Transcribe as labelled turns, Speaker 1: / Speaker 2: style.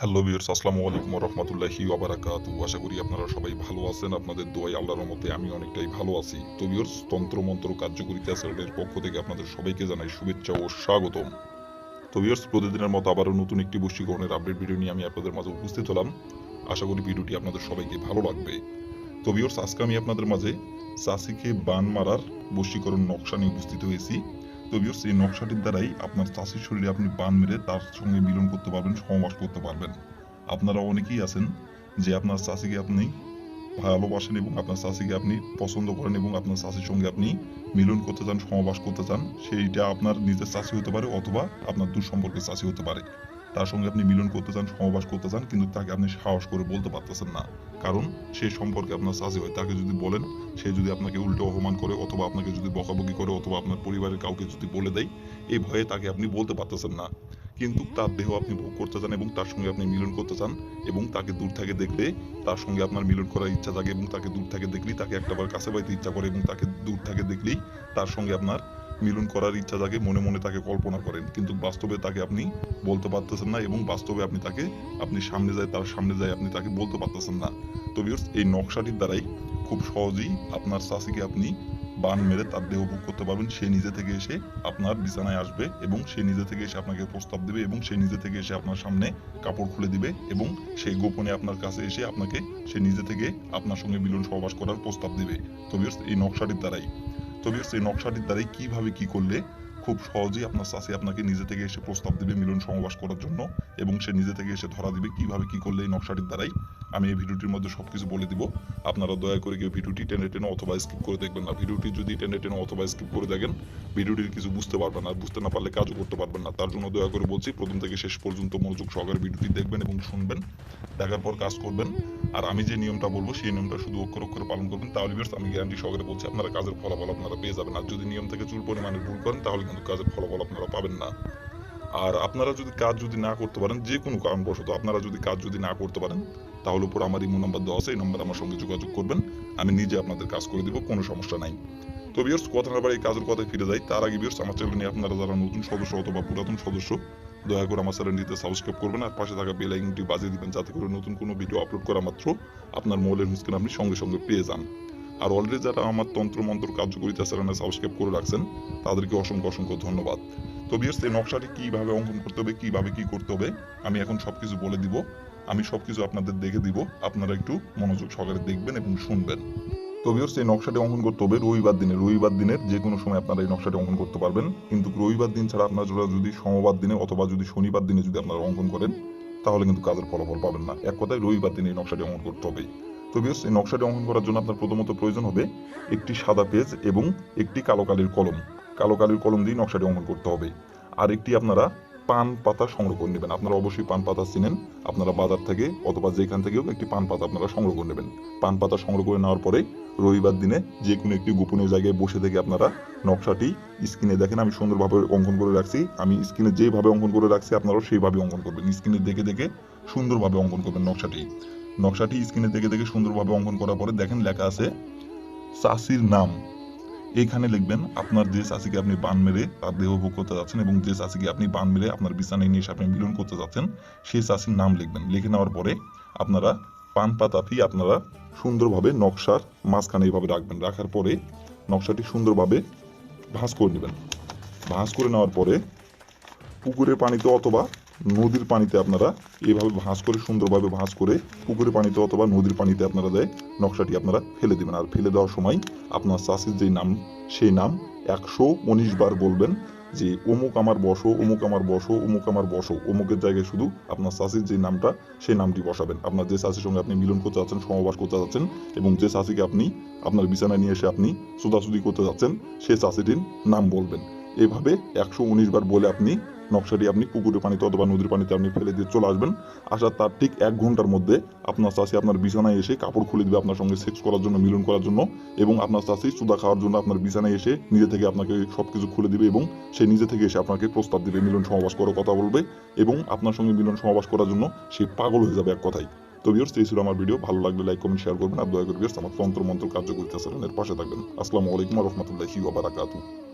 Speaker 1: Hello বিয়ার্স আসসালামু আলাইকুম রহমতুল্লাহি ওবারাকাতু আশা করি আপনারা সবাই ভালো আছেন, আপনাদের দোয়াই আল্লাহর মতে আমি অনেকটাই ভালো আছি। তো বিয়ার্স তন্ত্র মন্ত্র কার্যকরিতা চ্যানেলের পক্ষ থেকে আপনাদের সবাইকে জানাই শুভেচ্ছা ও স্বাগতম। তো বিয়ার্স প্রতিদিনের মতো আবারও নতুন একটি বশীকরণের আপডেট ভিডিও নিয়ে আমি আপনাদের মাঝে উপস্থিত হলাম। আশা করি ভিডিওটি আপনাদের সবাইকে ভালো লাগবে। তো বিয়ার্স আজকে আমি আপনাদের মাঝে চাষিকে বান মারার বশীকরণ নকশা নিয়ে উপস্থিত হয়েছি। তো এই নকশাটির দ্বারাই আপনার চাষির শরীরে আপনি বান মেরে তার সঙ্গে মিলন করতে পারবেন সহবাস করতে পারবেন। আপনারা অনেকেই আছেন যে আপনার চাষিকে আপনি ভালোবাসেন এবং আপনার চাষিকে আপনি পছন্দ করেন এবং আপনার চাষির সঙ্গে আপনি মিলন করতে চান, সমাবাস করতে চান, সেইটা আপনার নিজের চাষি হতে পারে অথবা আপনার দূর দুঃসম্পর্কের চাষি হতে পারে। তার সঙ্গে আপনি মিলন করতে চান সহবাস করতে চান, কিন্তু তাকে আপনি সাহস করে বলতে পারতেছেন না। কারণ সে সম্পর্কে আপনার চাষি হয়, তাকে যদি বলেন, সে যদি আপনাকে উল্টো অপমান করে অথবা আপনাকে যদি বকাবকি করে অথবা আপনার পরিবারের কাউকে যদি বলে দেয়, এই ভয়ে তাকে আপনি বলতে পারতেছেন না। কিন্তু তার দেহ আপনি ভোগ করতে চান এবং তার সঙ্গে আপনি মিলন করতে চান এবং তাকে দূর থেকে দেখলে তার সঙ্গে আপনার মিলন করার ইচ্ছা জাগে এবং তাকে দূর থেকে দেখলেই তাকে একটাবার কাছে পাইতে ইচ্ছা করে এবং তাকে দূর থেকে দেখলেই তার সঙ্গে আপনার মিলন করার ইচ্ছা জাগে মনে মনে তাকে কল্পনা করেন। কিন্তু বাস্তবে তাকে আপনি বলতে পারতেছেন না এবং বাস্তবে আপনি তাকে আপনি সামনে যায় তার সামনে যায় আপনি তাকে বলতে পারতেছেন না। তো viewers, এই নকশাটির দ্বারাই খুব সহজেই আপনার চাষিকে আপনি বান মেরে তার দেহ ভোগ করতে পারবেন। সে নিজে থেকে এসে আপনার বিছানায় আসবে এবং সে নিজে থেকে এসে আপনাকে প্রস্তাব দিবে এবং সে নিজে থেকে এসে আপনার সামনে কাপড় খুলে দিবে এবং সেই গোপনে আপনার কাছে এসে আপনাকে সে নিজে থেকে আপনার সঙ্গে মিলন সহবাস করার প্রস্তাব দিবে। তো এই নকশাটির দ্বারাই তো সেই নকশাটির দ্বারাই কীভাবে কি করলে খুব সহজেই আপনার চাষি আপনাকে নিজে থেকে এসে প্রস্তাব দেবে মিলন সমবাস করার জন্য এবং সে নিজে থেকে এসে ধরা দিবে, কীভাবে কি করলে এই নকশাটির দ্বারাই আমি এই ভিডিওটির মধ্যে সবকিছু বলে দিব। আপনারা দয়া করে কেউ ভিডিওটি টেনে টেনে অথবা স্কিপ করে দেখবেন না। ভিডিওটি যদি টেনে টেনে অথবা স্কিপ করে দেখেন ভিডিওটির কিছু বুঝতে পারবেন না। বুঝতে না পারলে কাজও করতে পারবেন না। তার জন্য দয়া করে বলছি প্রথম থেকে শেষ পর্যন্ত মনোযোগ সহকারে ভিডিওটি দেখবেন এবং শুনবেন দেখার পর কাজ করবেন। আর আমি যে নিয়মটা বলব সেই নিয়মটা শুধু অক্ষর অক্ষরে পালন করবেন। তাহলে viewers, আমি গ্যারান্টি সহকারে বলছি আপনারা কাজের ফলাফল আপনারা পেয়ে যাবেন। আর যদি নিয়ম থেকে চুল পরিমাণে ভুল করেন তাহলে কিন্তু কাজের ফলাফল আপনারা পাবেন না। আর আপনারা যদি কাজ যদি না করতে পারেন, যে কোনো কারণবশত আপনারা যদি কাজ যদি না করতে পারেন, তাহলে উপর আমার ইমো নাম্বার দেওয়া আছে, এই নাম্বার আমার সঙ্গে যোগাযোগ করবেন। আমি নিজে আপনাদের কাজ করে দিব, কোনো সমস্যা নাই। তো বিয়ার্স কথা না এই কাজের কথায় ফিরে যাই। তার আগে বিয়ার্স আমার চ্যানেল নিয়ে আপনারা যারা নতুন সদস্য অথবা পুরাতন সদস্য, দয়া করে আমার চ্যানেলটিতে সাবস্ক্রাইব করবেন আর পাশে থাকা বেল আইকনটি বাজিয়ে দিবেন, যাতে করে নতুন কোনো ভিডিও আপলোড করা মাত্র আপনার মোবাইলের স্ক্রিন আপনি সঙ্গে সঙ্গে পেয়ে যান। আর অলরেডি যারা আমার তন্ত্র মন্ত্র কার্যকরিতা চ্যানেলে সাবস্ক্রাইব করে রাখছেন, তাদেরকে অসংখ্য অসংখ্য ধন্যবাদ। তো বিয়ার্স এই নকশাটি কীভাবে অঙ্কন করতে হবে, কীভাবে কি করতে হবে, আমি এখন সবকিছু বলে দিব। আমি সবকিছু আপনাদের দেখে দিব, আপনারা একটু মনোযোগ সহকারে দেখবেন এবং শুনবেন। তো বিয়ার্স এই নকশাটি অঙ্কন করতে হবে রবিবার দিনে। রবিবার দিনের যে কোনো সময় আপনারা এই নকশাটি অঙ্কন করতে পারবেন। কিন্তু রবিবার দিন ছাড়া আপনারা যদি সোমবার দিনে অথবা যদি শনিবার দিনে যদি আপনারা অঙ্কন করেন, তাহলে কিন্তু কাজের ফলাফল পাবেন না। এক কথায় রবিবার দিনে এই নকশাটি অঙ্কন করতে হবে। তো বিয়ার্স এই নকশাটি অঙ্কন করার জন্য আপনার প্রথমত প্রয়োজন হবে একটি সাদা পেজ এবং একটি কালো কালির কলম। কালো কালির কলম দিয়ে নকশাটি অঙ্কন করতে হবে। আর একটি আপনারা পান পাতা সংগ্রহ করে নেবেন। আপনারা অবশ্যই পান পাতা চিনেন। আপনারা বাজার থেকে অথবা যেখান থেকেও একটি পান পাতা আপনারা সংগ্রহ করে নেবেন। পান পাতা সংগ্রহ করে নেওয়ার পরে রবিবার দিনে যে কোনো একটি গোপনীয় জায়গায় বসে থেকে আপনারা নকশাটি স্ক্রিনে দেখেন। আমি সুন্দরভাবে অঙ্কন করে রাখছি। আমি স্ক্রিনে যেভাবে অঙ্কন করে রাখছি, আপনারাও সেইভাবে অঙ্কন করবেন। স্ক্রিনে দেখে দেখে সুন্দরভাবে অঙ্কন করবেন নকশাটি। নকশাটি স্ক্রিনে দেখে দেখে সুন্দরভাবে অঙ্কন করার পরে দেখেন লেখা আছে, চাষির নাম। এখানে লিখবেন, আপনার যে চাষিকে আপনি বান মেরে তার দেহ ভোগ করতে যাচ্ছেন এবং যে চাষিকে আপনি বান মেরে আপনার বিছানায় নিয়ে এসে আপনি মিলন করতে যাচ্ছেন, সেই চাষির নাম লিখবেন। লিখে নেওয়ার পরে আপনারা পান পাতাটি আপনারা সুন্দরভাবে নকশার মাঝখানে এইভাবে রাখবেন। রাখার পরে নকশাটি সুন্দরভাবে ভাঁজ করে নেবেন। ভাঁজ করে নেওয়ার পরে পুকুরের পানিতে অথবা নদীর পানিতে আপনারা এইভাবে ভাঁজ করে, সুন্দরভাবে ভাঁজ করে পুকুরের পানিতে অথবা নদীর পানিতে আপনারা দেয় নকশাটি আপনারা ফেলে দেবেন। আর ফেলে দেওয়ার সময় আপনার চাষির যে নাম, সেই নাম একশো উনিশ বার বলবেন যে, অমুক আমার বসো, অমুক আমার বসো, অমুক আমার বসো। অমুকের জায়গায় শুধু আপনার চাষির যে নামটা, সেই নামটি বসাবেন। আপনার যে চাষির সঙ্গে আপনি মিলন করতে যাচ্ছেন সমবাস করতে যাচ্ছেন এবং যে চাষিকে আপনি আপনার বিছানায় নিয়ে এসে আপনি সোদাসুদি করতে যাচ্ছেন, সেই চাষিটির নাম বলবেন। এভাবে একশো উনিশ বার বলে আপনি নকশাটি আপনি পুকুরের পানিতে অথবা নদীর পানিতে আপনি ফেলে দিয়ে চলে আসবেন। আসার তার ঠিক এক ঘণ্টার মধ্যে আপনার চাষি আপনার বিছানায় এসে কাপড় খুলে দিবে আপনার সঙ্গে সেক্স করার জন্য, মিলন করার জন্য এবং আপনার চাষি সুদা খাওয়ার জন্য আপনার বিছানায় এসে নিজে থেকে আপনাকে সবকিছু খুলে দিবে এবং সে নিজে থেকে এসে আপনাকে প্রস্তাব দিবে, মিলন সমাবাস করার কথা বলবে এবং আপনার সঙ্গে মিলন সমাবাস করার জন্য সে পাগল হয়ে যাবে এক কথায়। তো ভিউয়ার্স এই ছিল আমার ভিডিও ভালো লাগলে লাইক কমেন্ট শেয়ার করবেন আর দয়া করে ভিউয়ার্স আমার তন্ত্র মন্ত্র কার্যকরিতা চ্যানেলের পাশে থাকবেন। আসসালামু আলাইকুম রহমতুল্লাহি ওয়া বারাকাতুহু।